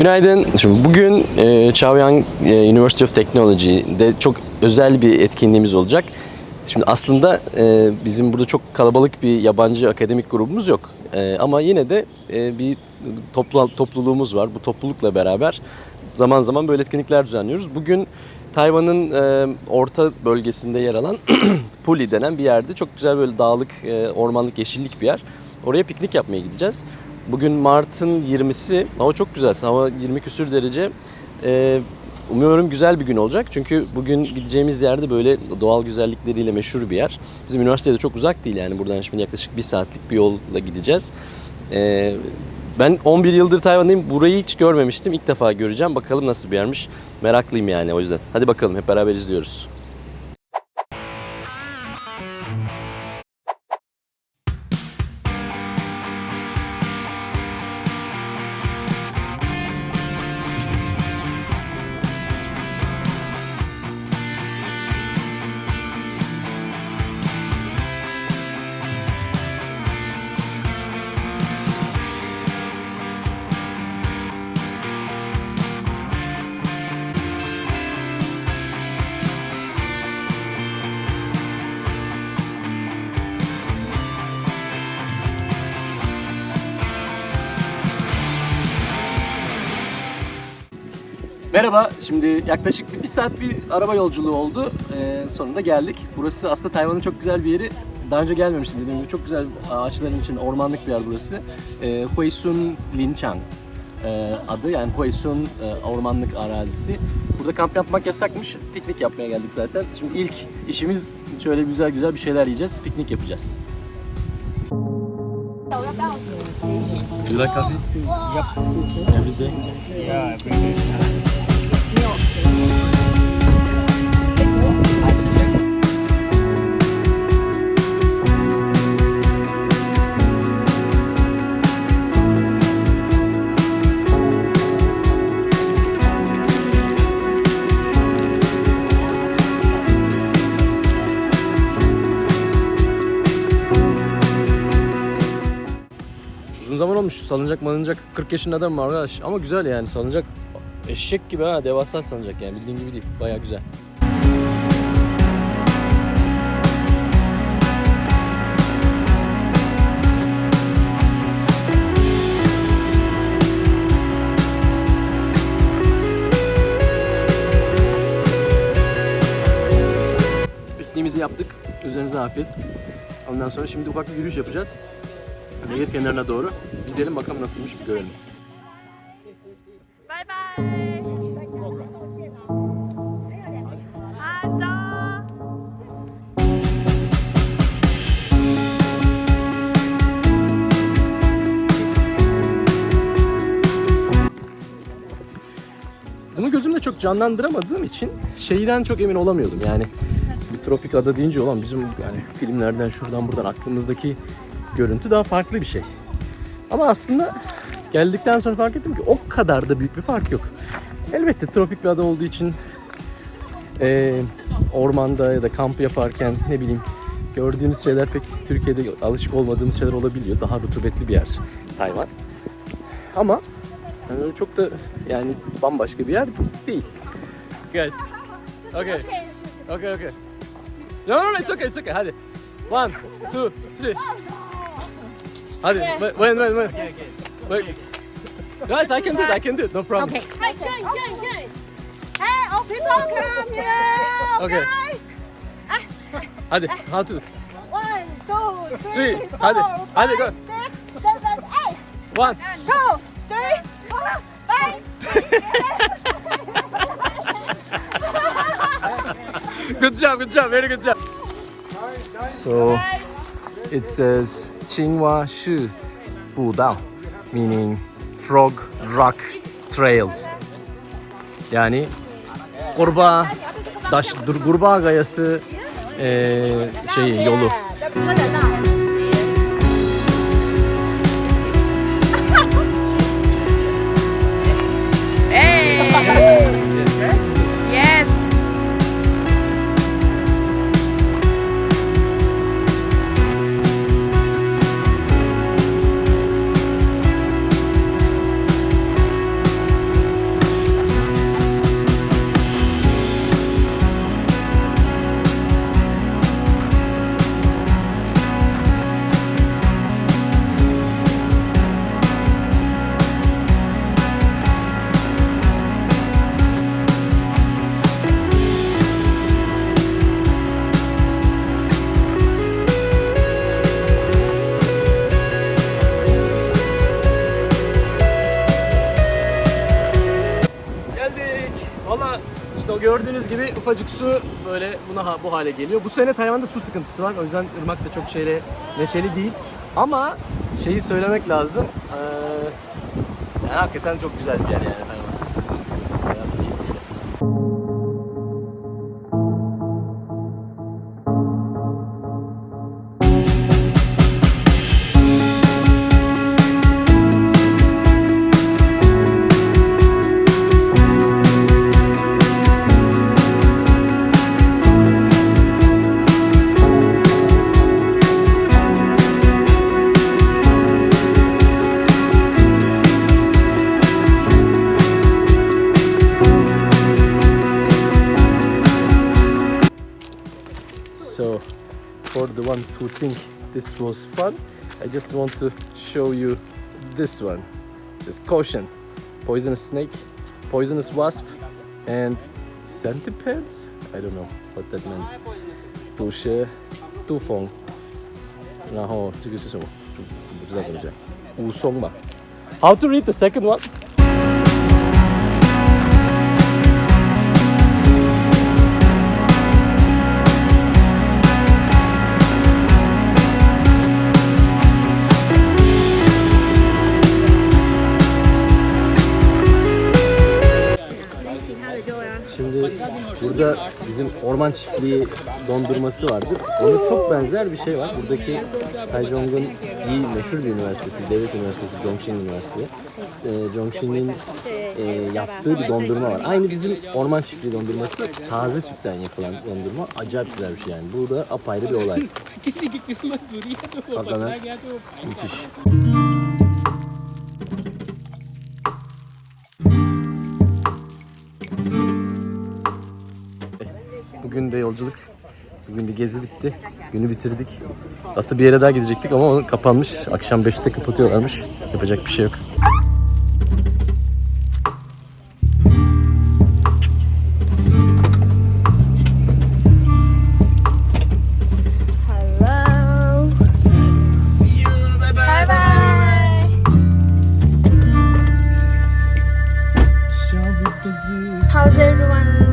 Günaydın. Şimdi bugün e, Chaoyang e, University of Technology'de çok özel bir etkinliğimiz olacak. Şimdi aslında e, bizim burada çok kalabalık bir yabancı akademik grubumuz yok. E, ama yine de e, bir toplu, topluluğumuz var. Bu toplulukla beraber zaman zaman böyle etkinlikler düzenliyoruz. Bugün Tayvan'ın e, orta bölgesinde yer alan Puli denen bir yerde çok güzel böyle dağlık, e, ormanlık, yeşillik bir yer. Oraya piknik yapmaya gideceğiz. Bugün Mart'ın 20'si. Hava çok güzel. Hava 20 küsür derece. Ee, umuyorum güzel bir gün olacak. Çünkü bugün gideceğimiz yerde böyle doğal güzellikleriyle meşhur bir yer. Bizim üniversitede çok uzak değil yani. Buradan şimdi yaklaşık bir saatlik bir yolla gideceğiz. Ee, ben 11 yıldır Tayvan'dayım. Burayı hiç görmemiştim. İlk defa göreceğim. Bakalım nasıl bir yermiş. Meraklıyım yani o yüzden. Hadi bakalım hep beraber izliyoruz. Merhaba, şimdi yaklaşık bir, bir saat bir araba yolculuğu oldu. Ee, sonunda geldik. Burası aslında Tayvan'ın çok güzel bir yeri. Daha önce gelmemiştim dediğim gibi. Çok güzel ağaçların için ormanlık bir yer burası. Ee, Huisun Linchang e, adı yani Huisun e, ormanlık arazisi. Burada kamp yapmak yasakmış. Piknik yapmaya geldik zaten. Şimdi ilk işimiz şöyle güzel güzel bir şeyler yiyeceğiz. Piknik yapacağız. You like coffee? Every day? Uzun zaman olmuş salıncak malıncak 40 yaşında adam var arkadaş ama güzel yani salıncak eşek gibi ha devasa salıncak yani bildiğin gibi değil baya güzel. Pikniğimizi yaptık. Üzerinize afiyet. Ondan sonra şimdi ufak bir yürüyüş yapacağız nehir kenarına doğru gidelim bakalım nasılmış bir görelim. Bay bay. Bunu gözümde çok canlandıramadığım için şeyden çok emin olamıyordum yani. Bir tropik ada deyince olan bizim yani filmlerden şuradan buradan aklımızdaki görüntü daha farklı bir şey. Ama aslında geldikten sonra fark ettim ki o kadar da büyük bir fark yok. Elbette tropik bir ada olduğu için eee, ormanda ya da kamp yaparken ne bileyim gördüğünüz şeyler pek Türkiye'de alışık olmadığımız şeyler olabiliyor. Daha rutubetli bir yer Tayvan. Ama yani öyle çok da yani bambaşka bir yer değil. Guys. Okay. Okay, okay. No, no, no, it's okay, it's okay. Hadi. One, two, three. Hadi. Wait, wait, wait. wait. Wait. Guys, I can do it, I can do it. No problem. Okay. Hey, change, change, change. Hey, all people come here. Okay. Hadi, ah. ah. how to? One, two, three, Three. four, Hadi, hadi, go. five, six, seven, eight. One. Two, three, four, five. Good job, good job, very good job. So it says Qinghua Shi Budao, meaning Frog Rock Trail. Yani kurbağa daş, dur, kurbağa gayası eee şeyi yolu. Gibi ufacık su böyle buna ha- bu hale geliyor. Bu sene Tayvan'da su sıkıntısı var. O yüzden ırmak da çok şeyle neşeli değil. Ama şeyi söylemek lazım. Ee, yani hakikaten çok güzel bir yer yani. for the ones who think this was fun, I just want to show you this one. Just caution, poisonous snake, poisonous wasp, and centipedes? I don't know what that means. 毒蛇、杜蜂，然后这个是什么？就不知道怎么讲，武松吧。How to read the second one? Burada bizim orman çiftliği dondurması vardı. Ona çok benzer bir şey var. Buradaki Taichung'un iyi meşhur bir üniversitesi, devlet üniversitesi, Zhongxin Üniversitesi. Ee, Zhongxin'in e, yaptığı bir dondurma var. Aynı bizim orman çiftliği dondurması taze sütten yapılan dondurma. Acayip güzel bir şey yani. Bu da apayrı bir olay. Hakikaten müthiş. Bugün de gezi bitti. Günü bitirdik. Aslında bir yere daha gidecektik ama o kapanmış. Akşam 5'te kapatıyorlarmış. Yapacak bir şey yok. Hello. See you. Bye bye. Bye bye. How's everyone?